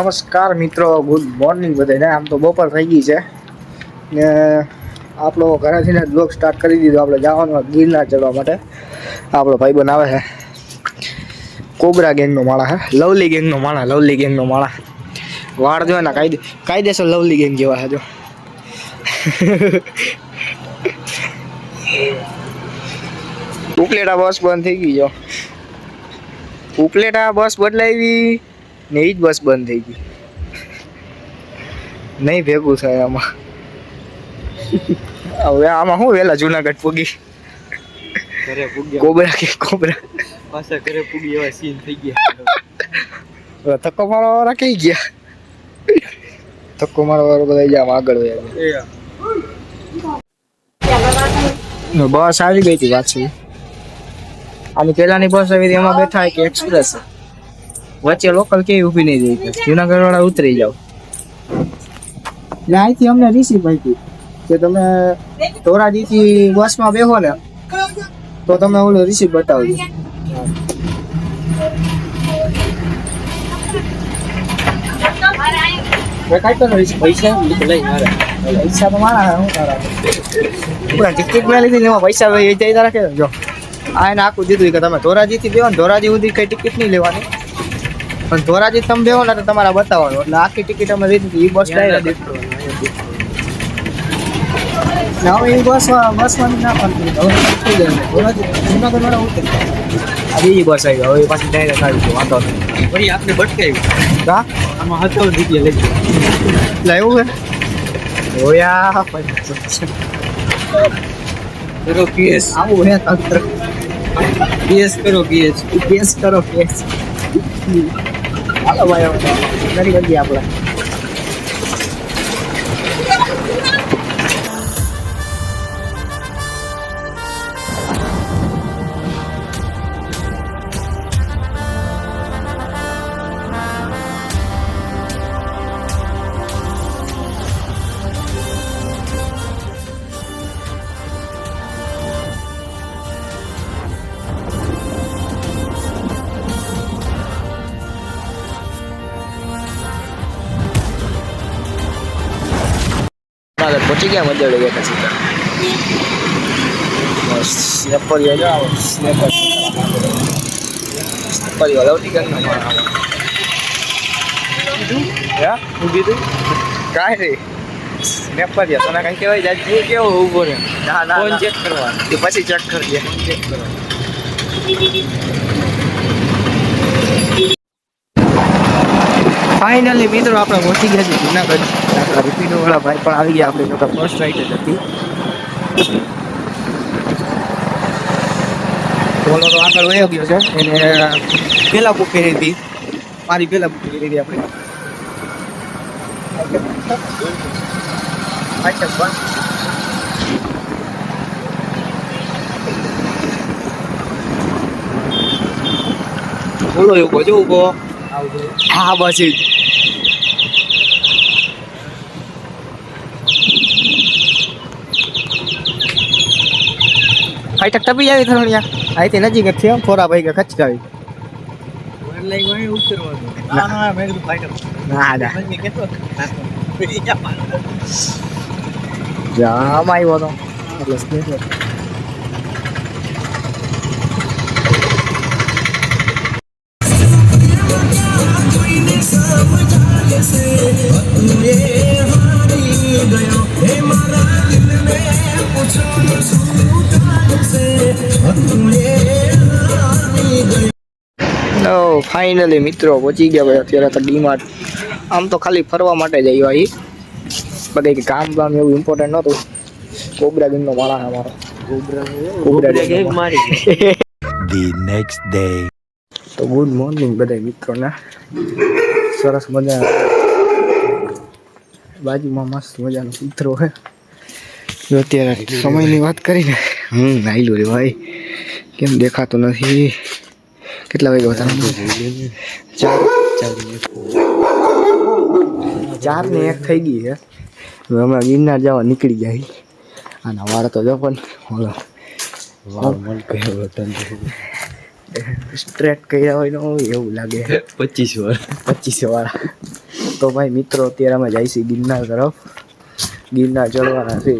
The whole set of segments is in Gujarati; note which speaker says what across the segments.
Speaker 1: નમસ્કાર મિત્રો ગુડ મોર્નિંગ બધાને. આમ તો બપોર થઈ ગઈ છે. ને આપણો ઘરેથી ને બ્લોગ સ્ટાર્ટ કરી દીધો. આપણે જવાનું ગિરનાર ચડવા માટે. આપણો ભાઈ બનાવે છે. કોબરા ગેંગનો માળા હે લવલી ગેંગનો માળા, લવલી ગેંગનો માળા. વાળ જો ને કાયદે કાયદેસર લવલી ગેંગ જેવા છે, જો. ઉપલેટા બસ બંધ થઈ ગઈ, જો. ઉપલેટા બસ બદલાવી ને એ જ બસ બંધ થઈ ગઈ. નહીં ભેગું થાય આમાં. હવે આમાં શું વહેલા જુનાગઢ પૂગી?
Speaker 2: ઘરે પૂગ્યા.
Speaker 1: કોબરા કે કોબરા?
Speaker 2: પાછા ઘરે પૂગી એવા સીન થઈ ગયા.
Speaker 1: ધક્કો મારવા વાળા કઈ ગયા? ધક્કો મારવા વાળા બધા ગયા આગળ વયા બસ આવી ગઈ હતી પાછી. આની પેલાની બસ આવી હતી એમાં બેઠા કે એક્સપ્રેસ વચ્ચે લોકલ કેવી ઊભી નહીં રહી કે જુનાગઢ વાળા ઉતરી જાવ ને અહીંથી અમને રિસીવ આપી કે તમે ધોરાજીથી બસમાં બેહો ને તો તમે ઓલો રિસીવ બતાવજો.
Speaker 2: પૈસા લઈ મારે.
Speaker 1: પૈસા તો મારા હે, હું તારા. ટિકિટ મેં લીધી એમાં પૈસા એ જઈ તારા કે જો. આ એને આખું દીધું કે તમે ધોરાજીથી બેહો ને ધોરાજી સુધી કઈ ટિકિટ નહીં લેવાની. પણ ધોરાજી તમે બેહો ને તો તમારા બતાવવાનું એટલે આખી ટિકિટ અમે લીધી હતી. ઈ બસ ડાયરેક્ટ ને હવે એ બસ બસમાં ના પડતી હવે ઉતરી જાય ધોરાજી જુનાગઢ વાળા ઉતરી. જાય. આ બીજી બસ આવી હવે એ પાછી ડાયરેક્ટ આવી ગયો વાંધો નહીં.
Speaker 2: વળી આપણે ભટકાયું
Speaker 1: હા?
Speaker 2: આમાં હતો જગ્યા લઈ ગયો.
Speaker 1: એટલે એવું છે? ઓયા
Speaker 2: કરો કેસ
Speaker 1: આવું હે તંત્ર.
Speaker 2: કેસ કરો કેસ
Speaker 1: કેસ કરો કેસ હાલો ભાઈ કરી શકીએ આપણે. મંદિર ગયા સીધા બસ સ્નેપરીઓ જો આવો સ્નેપર લવટી ગંગનો માળ આવો હે? હું કીધું? કાંઈ નહીં. સ્નેપરીઓ તને કઈ કહેવાય? જાજી
Speaker 2: કેવો ઊભો રે
Speaker 1: ના ના
Speaker 2: ફોન ચેક કરવાનો.
Speaker 1: કે પછી ચેક કરીએ
Speaker 2: ચેક કરવાનો
Speaker 1: ફાઇનલી મિત્રો આપણે પહોંચી ગયા છીએ જુનાગઢ. આપણા રિપીનો વાળા ભાઈ પણ આવી ગયા આપણે જોતા ફર્સ્ટ રાઈટ જ હતી. બોલો તો આગળ વયો ગયો છે. એને પહેલા બુક કરી હતી. મારી પહેલા બુક કરી હતી આપણે.
Speaker 2: બોલો એવું જો ઊભો.
Speaker 1: હા બસ જ. ટપી જાવી થરણિયા અહીંથી નજીક જ છે થોડા ભાઈ કે ખચકાવી
Speaker 2: લઈ ગયો ઉતરવાનું ના. ના મેં કીધું ભાઈ
Speaker 1: ના ના. ફાઇનલી મિત્રો પહોંચી ગયા ભાઈ અત્યારે તો ડીમાર્ટ આમ તો ખાલી ફરવા માટે જ આવ્યા અહીં બધા કે કામ કામ એવું ઇમ્પોર્ટન્ટ નહોતું. કોબરા ગેમનો માળા અમારો. કોબરા ગેમનો
Speaker 2: મારી
Speaker 3: ધી નેક્સ્ટ ડે
Speaker 1: તો ગુડ મોર્નિંગ બધા મિત્રોને. સરસ મજા બાજુમાં મસ્ત મજાનો મિત્રો છે. જો અત્યારે સમયની વાત કરીને હમ આવેલું રે ભાઈ. કેમ દેખાતું નથી? કેટલા વાગ્યા હતા? ચાર ચાર ને એક. થઈ ગઈ છે. હવે હમણાં ગિરનાર જવા નીકળી જાય આના વાળ તો જો પણ. ઓલો સ્ટ્રેટ કર્યા હોય ને એવું લાગે
Speaker 2: પચીસ વાર
Speaker 1: પચીસ વાળા. તો ભાઈ મિત્રો અત્યારે અમે જાય છે ગિરનાર તરફ. ગિરનાર ચડવાના છે.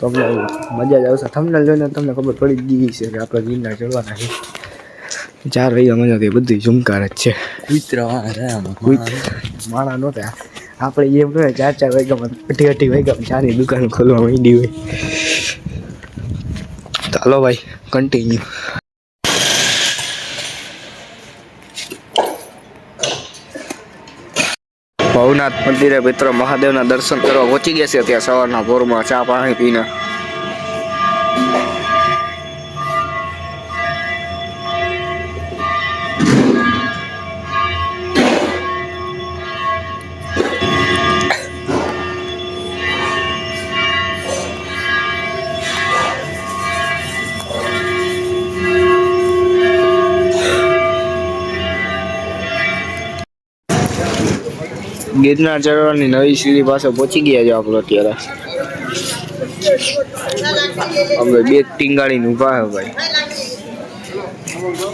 Speaker 1: તમને મજા જ આવશે થંબનેલ જોઈને તમને ખબર પડી જ ગઈ છે કે આપણે ગિરનાર ચડવાના છે. ચાર વાગ્યા મજા તે બધી ઝુમકાર જ છે. માણા નહોતા આપણે એમ કહે ચાર ચાર વાગ્યામાં અઢી અઢી વાગ્યામાં ચારની દુકાન ખોલવા માંડી હોય. ચાલો ભાઈ કન્ટિન્યુ ભવનાથ મંદિરે મિત્રો મહાદેવના દર્શન કરવા પહોંચી ગયા છે ત્યાં સવારના ભોરમાં ચા પાણી પીને. ગિરનાર ચડવાની નવી સીડી પાસે પહોંચી ગયા છે આપણે અત્યારે. આપણે બે ટીંગાડીને ઊભા હે ભાઈ.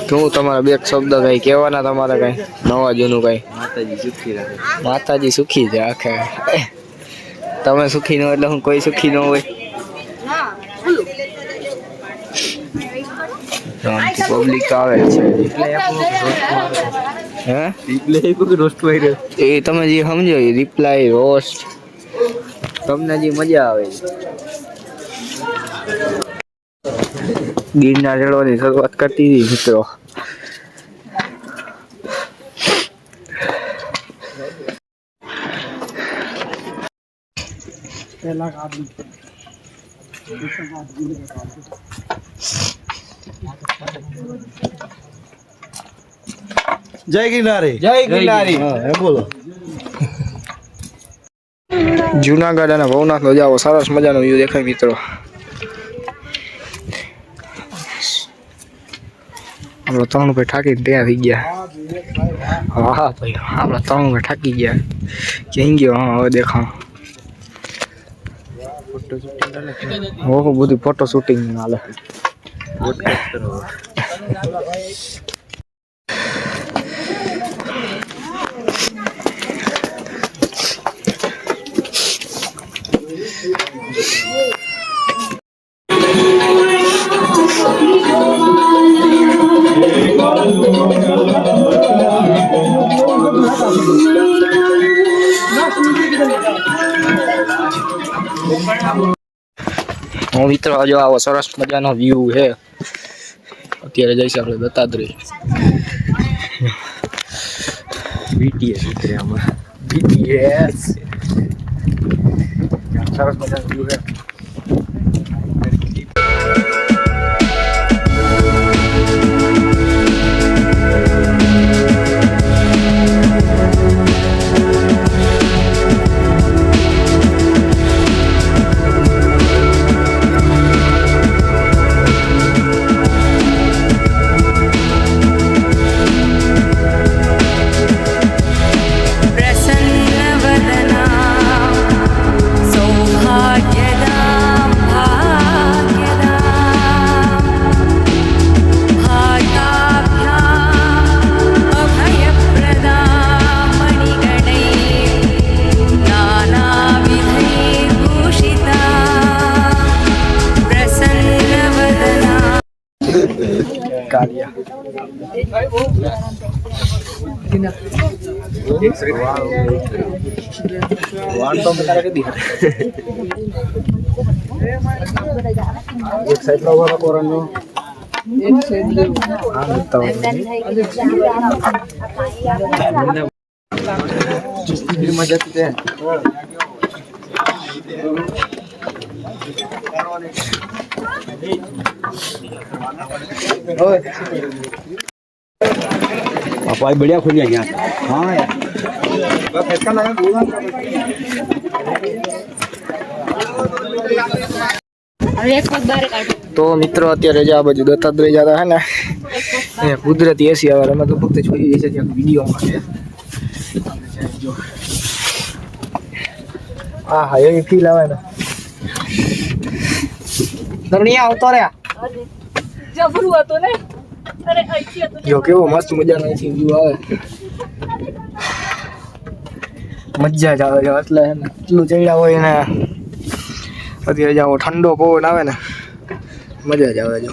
Speaker 1: શું તમારા બે શબ્દ કઈ કહેવાના તમારે કઈ? નવા જૂનું કઈ?
Speaker 2: માતાજી સુખી રાખે
Speaker 1: માતાજી સુખી છે આખે. તમે સુખી ન હોય એટલે હું કોઈ સુખી ન હોય. પબ્લિક આવે છે. હે?
Speaker 2: રિપ્લાય કોઈ રોસ્ટ
Speaker 1: એ તમે જે સમજો એ રિપ્લાય રોસ્ટ તમને જે મજા આવે ગીરના રેડવાની શરૂઆત કરતી હતી મિત્રો.
Speaker 2: જય ગિરનારી.
Speaker 1: જય ગિરનારી.
Speaker 2: હા બોલો.
Speaker 1: જુનાગઢ અને ભવનાથ નો જાઓ સરસ મજાનો વ્યૂ દેખાય મિત્રો. આપણે ત્રણ ભાઈ ઠાકીને તૈયાર થઈ ગયા. હા હા ભાઈ આપણે ત્રણ ભાઈ ઠાકી ગયા. ક્યાંય ગયો? હા હવે દેખા હો હો બધું ફોટો શૂટિંગ હાલે. હું મિત્રો જો આવો સરસ મજાનો વ્યૂ છે. અત્યારે જઈશ આપણે દત્તાત્રેય.
Speaker 2: બીટીએસ ઉતરે આમાં
Speaker 1: બીટીએસ સરસ મજાનો વ્યૂ છે. કાલિયા વાણ તો બતારે કે દી એક સાઈડ નો વાળો કોરનો હા તો મજા જતી તે ઓય
Speaker 2: પાપા બઢિયા ખોલ્યા ગયા હા
Speaker 1: તો મિત્રો, અત્યારે જે આ બાજુ દત્તાત્રેય જતા હે ને, એ કુદરતી એસી આવે અમે તો ફક્ત જોઈ જઈએ છીએ વિડીયોમાં હા હા, એવી ફીલ આવે ને. ધરણીયા આવતો રે
Speaker 4: જબરું હતો ને? અરે હતું
Speaker 1: જો કેવો મસ્ત મજાનો વ્યૂ આવે. મજા જ આવે છે એટલે હે ને એટલું ચડ્યા હોય ને અત્યારે જાવ ઠંડો પવન આવે ને મજા જ આવે જો.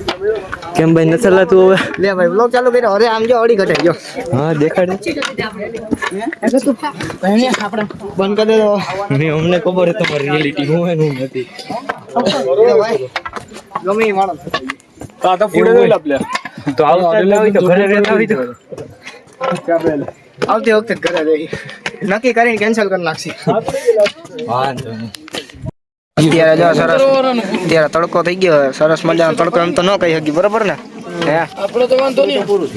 Speaker 2: કેમ ભાઈ નથી લાતું હવે?
Speaker 1: લે ભાઈ બ્લોગ ચાલુ કર્યો. અરે આમ જો અડી ઘટાઈ ગયો
Speaker 2: હા દેખાડે.
Speaker 1: બંધ કરી દો
Speaker 2: નહીં અમને ખબર છે તમારી રિયાલિટી હું એનું નથી.
Speaker 1: ગમે એ માણસ.
Speaker 2: આ તો ફૂડે લઈ લાપ તો આવતા હોય તો ઘરે રહેતા હોય તો.
Speaker 1: આવતી વખતે ઘરે રહી. નક્કી કરીને કેન્સલ કરી નાખશી.
Speaker 2: વાંધો નહીં.
Speaker 1: અત્યારે જો સરસ અત્યારે તડકો થઈ ગયો. સરસ મજાનો તડકો એમ તો ન કહી શકી બરોબર ને? હે?
Speaker 2: આપણે તો વાંધો નહીં. પૂરું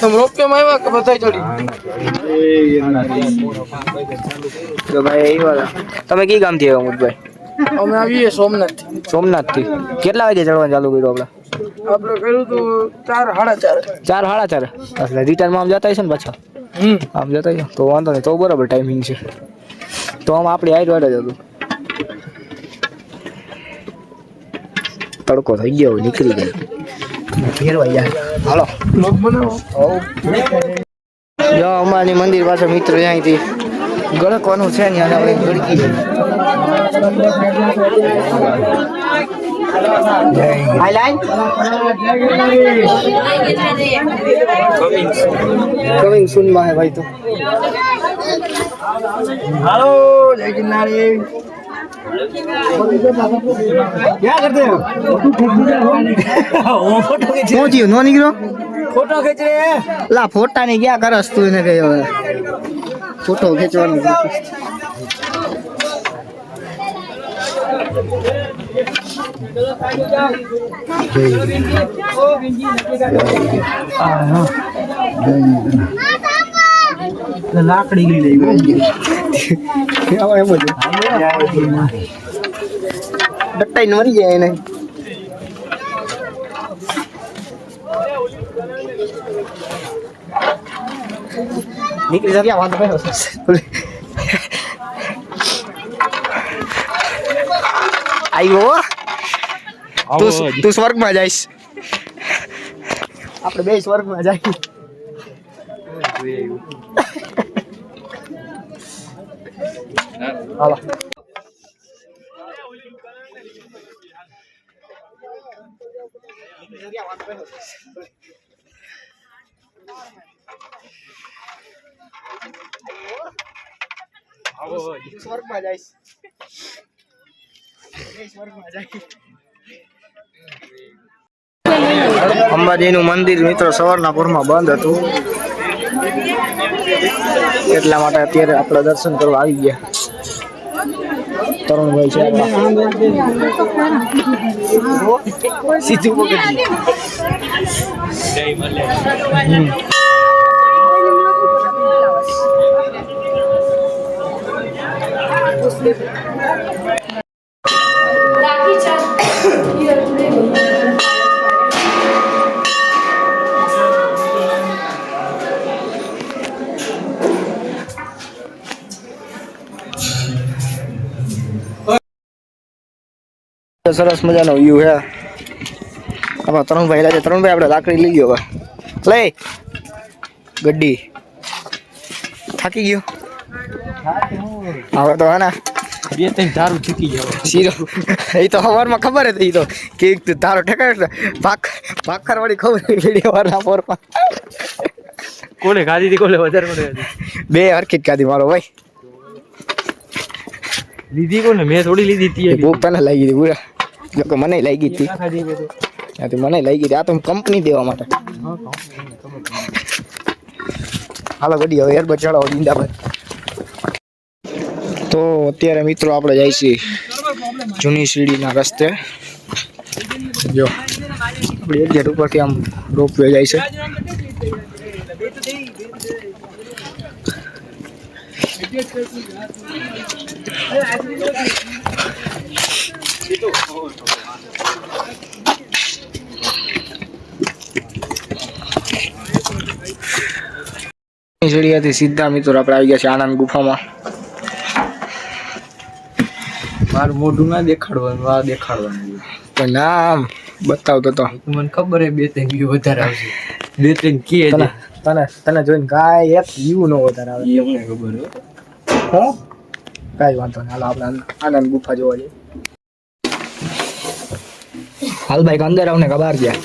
Speaker 2: તમે રોપિયામાં આવ્યા કે બધા ચડી?
Speaker 1: તો ભાઈ એ વાત તમે કઈ ગામથી આવ્યા મુજભાઈ
Speaker 2: અમે આવીએ સોમનાથ
Speaker 1: સોમનાથથી કેટલા વાગે ચડવાનું ચાલુ કર્યું આપણે?
Speaker 2: આપણે કર્યું હતું ચાર સાડા ચાર.
Speaker 1: ચાર સાડા ચાર. એટલે રિટર્નમાં આમ જતા હશે ને પાછા?
Speaker 2: હમ.
Speaker 1: આમ જતા તો વાંધો નહીં તો બરાબર ટાઈમિંગ છે. તો આમ આપણી હાઈટ વાળા જ હતું. તડકો થઈ ગયો હવે નીકળી ગયો. ફેરવાઈ જાય હાલો.
Speaker 2: લોક બનાવો
Speaker 1: જો અમારી મંદિર પાસે મિત્ર અહીંથી ગળકવાનું છે ને આપણે ગળકી કમિંગ સુનમાં હે ભાઈ તો.
Speaker 2: હાલો જય ગિરનારી ક્યાં કરતે હો? ઓ ફોટો ખેંચ
Speaker 1: થયું? નો નીકળ્યો?
Speaker 2: ફોટો ખેંચ રે
Speaker 1: લા ફોટા ની ક્યાં કરસ તું એને કઈ હવે? ફોટો ખેંચવાનું
Speaker 2: લાકડી ગઈ. લઈ
Speaker 1: એમ જ ડટ્ટાઈને મરી જાય એને. નીકળી જગ્યા વાંધો કયો આવ્યો તું તું સ્વર્ગમાં જઈશ. આપણે બે સ્વર્ગમાં જાય હાલો સ્વર્ગમાં જઈશ અંબાજીનું મંદિર મિત્રો સવારના પૂરમાં બંધ હતું. એટલા માટે અત્યારે આપણે દર્શન કરવા આવી ગયા. તરુણભાઈ છે આપણા. સીધું પકડી સરસ મજાનો વ્યૂ હે આપણા તરુણભાઈ લાગે તરુણભાઈ આપણે લાકડી લઈ ગયો હવે. લઈ. ગડ્ડી. થાકી ગયો. હવે તો હા ના.
Speaker 2: બે ત્રણ ધારું ચૂકી જાવ
Speaker 1: શીરો. એ તો સવારમાં ખબર હતી એ તો. કે ધારો ઠેકાય ભાખ ભાખર વાળી ખબર પડી વારના પોરમાં.
Speaker 2: કોને ખાધી હતી કોને વધારે કોને
Speaker 1: બે હરખી ખાધી મારો ભાઈ.
Speaker 2: લીધી કોને? મેં થોડી લીધી હતી
Speaker 1: પહેલાં પહેલા લાગી હતી પૂરા. જો કે મને લાગી હતી.
Speaker 2: ક્યાં ખાધી મેં તો?
Speaker 1: આ તો મને લાગી હતી. આ તો કંપની દેવા માટે. હાલો ગડી હવે એર બચાડો જિંદાબાદ તો અત્યારે મિત્રો આપણે જાય છીએ જૂની સીડીના રસ્તે. જો આપણે એક ગેટ ઉપરથી આમ રોપ વે જાય છે. સીડીયાથી સીધા મિત્રો આપણે આવી ગયા છે આનંદ ગુફામાં.
Speaker 2: મારું મોઢું ના દેખાડવાનું આ દેખાડવાનું.
Speaker 1: પણ ના બતાવતો તો.
Speaker 2: મને ખબર હે બે ત્રણ વ્યૂ વધારે આવશે. બે ત્રણ કે
Speaker 1: તને તને જોઈને કાંઈ એક વ્યૂ નો વધારે આવે.
Speaker 2: એમને ખબર હો.
Speaker 1: કાંઈ વાંધો નહીં હાલો આપણે આનંદ ગુફા જોવા જઈએ. હાલ ભાઈ અંદર આવને કે બહાર ગયા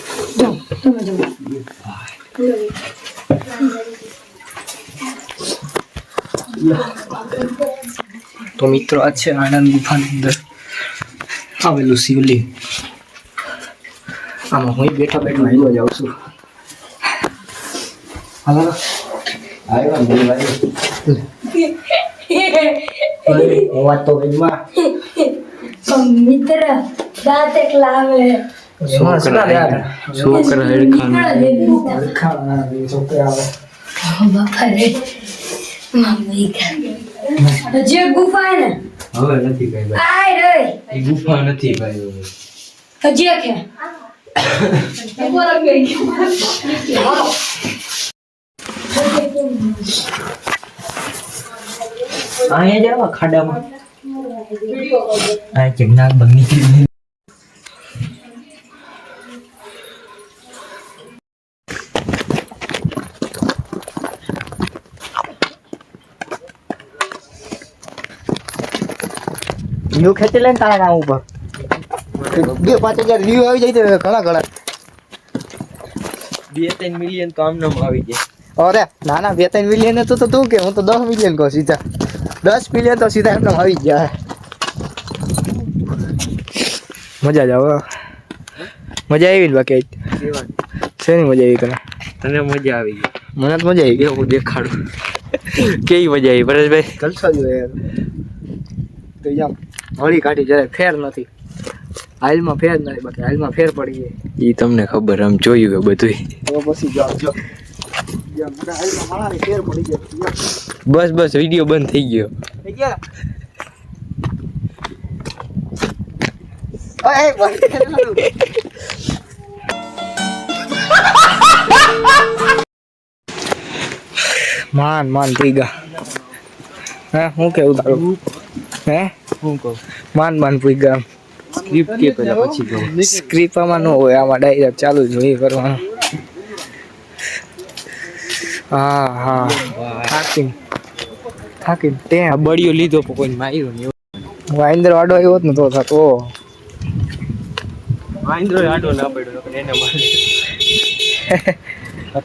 Speaker 1: તો મિત્રો આ છે આનંદ ગુફાની અંદર આવેલું શિવલિંગ. આમાં હું બેઠા બેઠા આવ્યો જાઉં છું. હાલો.
Speaker 2: આવ્યા ભાઈ.
Speaker 1: હું તો
Speaker 5: મિત્ર દાંત એકલા આવે.
Speaker 2: છોકરા હેડખાન
Speaker 1: ખાના. છોકરા આવે
Speaker 5: મમ્મી જે ગુફા ને
Speaker 2: હવે નથી ભાઈ
Speaker 5: આય રે.
Speaker 2: એ ગુફા નથી ભાઈ
Speaker 5: હજી કે
Speaker 2: અહીંયા જાવ ખાડામાં. આ કે નાક
Speaker 1: વ્યૂ ખેંચી લે ને તારા નામ ઉપર. બે પાંચ હજાર વ્યૂ આવી જાય તો ઘણા ઘણા.
Speaker 2: બે ત્રણ મિલિયન તો આમને આમ આવી જાય.
Speaker 1: અરે ના ના બે ત્રણ મિલિયન તો તો તું કે હું તો દસ મિલિયન કહું સીધા. દસ મિલિયન તો સીધા એમને આવી ગયા મજા જ આવે. મજા આવી ને બાકી શેની મજા આવી તને?
Speaker 2: તને મજા આવી ગઈ.
Speaker 1: મને તો મજા આવી ગઈ.
Speaker 2: હું દેખાડું. કેવી મજા આવી? પરેશભાઈ?
Speaker 1: જલસા જ તો યાર હળી કાઢી જરાય ફેર નથી. હાલમાં ફેર નથી બાકી હાલમાં ફેર પડી જાય.
Speaker 2: ઈ તમને ખબર આમ જોયું કે બધું
Speaker 1: પછી જો મને
Speaker 2: બસ બસ વીડિયો બંધ થઈ ગયો.
Speaker 1: થઈ ગયા? ઓય બંધ માન થઈ ગયા હે હું કેવું તારું? હે?
Speaker 2: શું કહું
Speaker 1: માન માન ગામ.
Speaker 2: સ્ક્રિપ્ટ કે પેલા પછી કહું
Speaker 1: સ્ક્રીપમાં ન હોય આમાં ડાયરેક્ટ ચાલુ જ હોય કરવાનું. હા હા. થાકીને. થાકીને. તે
Speaker 2: બળિયો લીધો પણ કોઈ માર્યો નહીં.
Speaker 1: વાઇન્દ્ર વાડો આવ્યો જ ને તો થતો
Speaker 2: વાઇન્દ્ર આડો ના પડ્યો એને મારી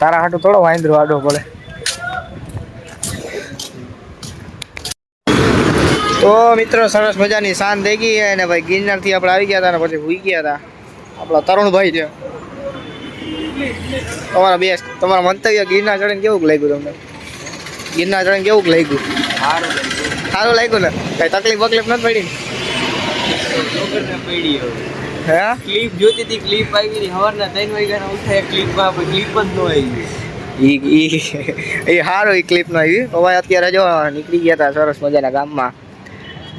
Speaker 1: તારા હાટો થોડો વાઇન્દ્રો આડો પડે. તો મિત્રો સરસ મજાની શાંત થઈ ગઈ અને ભાઈ ગિરનારથી આપણે આવી ગયા હતા ને પછી ભૂઈ ગયા હતા. આપણા તરુણભાઈ છે. તમારા બેસ્ટ તમારા મંતવ્ય ગિરનાર ચડીને કેવું લાગ્યું તમને? ગિરનાર ચડીને કેવું લાગ્યું? સારું લાગ્યું ને? કઈ તકલીફ બકલીફ નથી પડી હે?
Speaker 2: ક્લિપ જોતી હતી ક્લિપ આવી ગઈ સવારના ત્રણ વાગ્યાના ઉઠાય ક્લિપ જ ન આવી.
Speaker 1: ઈ ઈ એ સારું એ ક્લિપ નો આવી. હવે અત્યારે જો નીકળી ગયા હતા સરસ મજાના ગામમાં.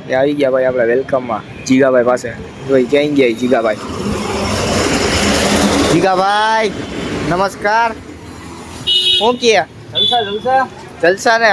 Speaker 1: એ આવી ગયા ભાઈ આપણે વેલકમમાં જીગાભાઈ પાસે. ભાઈ ક્યાંય ગયા જીગાભાઈ? જીગાભાઈ નમસ્કાર. શું કે
Speaker 2: જલસા જલસા?
Speaker 1: જલસા ને